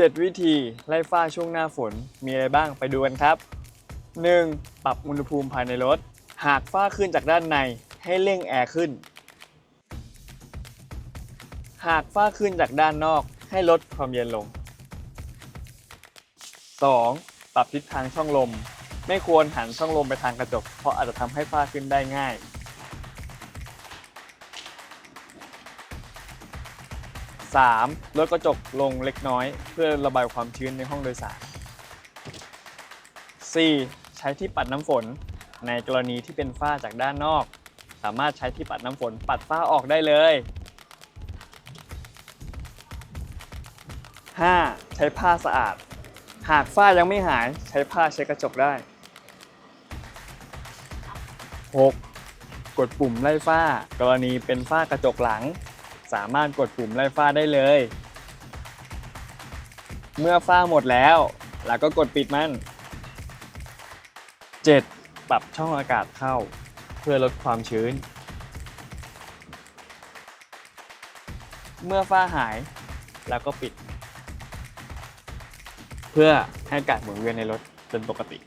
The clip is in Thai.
7 วิธีไล่ฝ้าช่วงหน้าฝนมีอะไรบ้างไปดูกันครับ 1. ปรับอุณหภูมิภายในรถ หากฝ้าขึ้นจากด้านในให้เร่งแอร์ขึ้น หากฝ้าขึ้นจากด้านนอกให้ลดความเย็นลง 2. ปรับทิศทางช่องลม ไม่ควรหันช่องลมไปทางกระจก เพราะอาจจะทำให้ฝ้าขึ้นได้ง่าย 3. ลดกระจกลงเล็กน้อย เพื่อระบายความชื้นในห้องโดยสาร 4. ใช้ที่ปัดน้ำฝน ในกรณีที่เป็นฝ้าจากด้านนอก สามารถใช้ที่ปัดน้ำฝนปัดฝ้าออกได้เลย 5. ใช้ผ้าสะอาด หากฝ้ายังไม่หายใช้ผ้าเช็ดกระจกได้ 6. กดปุ่มไล่ฝ้ากรณีเป็นฝ้ากระจกหลัง สามารถกดปุ่มไล่ฝ้าได้เลย เมื่อฝ้าหมดแล้วเราก็กดปิดมัน 7. ปรับช่องอากาศเข้า เพื่อลดความชื้น เมื่อฝ้าหายแล้วก็ปิด เพื่อให้อากาศหมุนเวียนในรถเป็นปกติ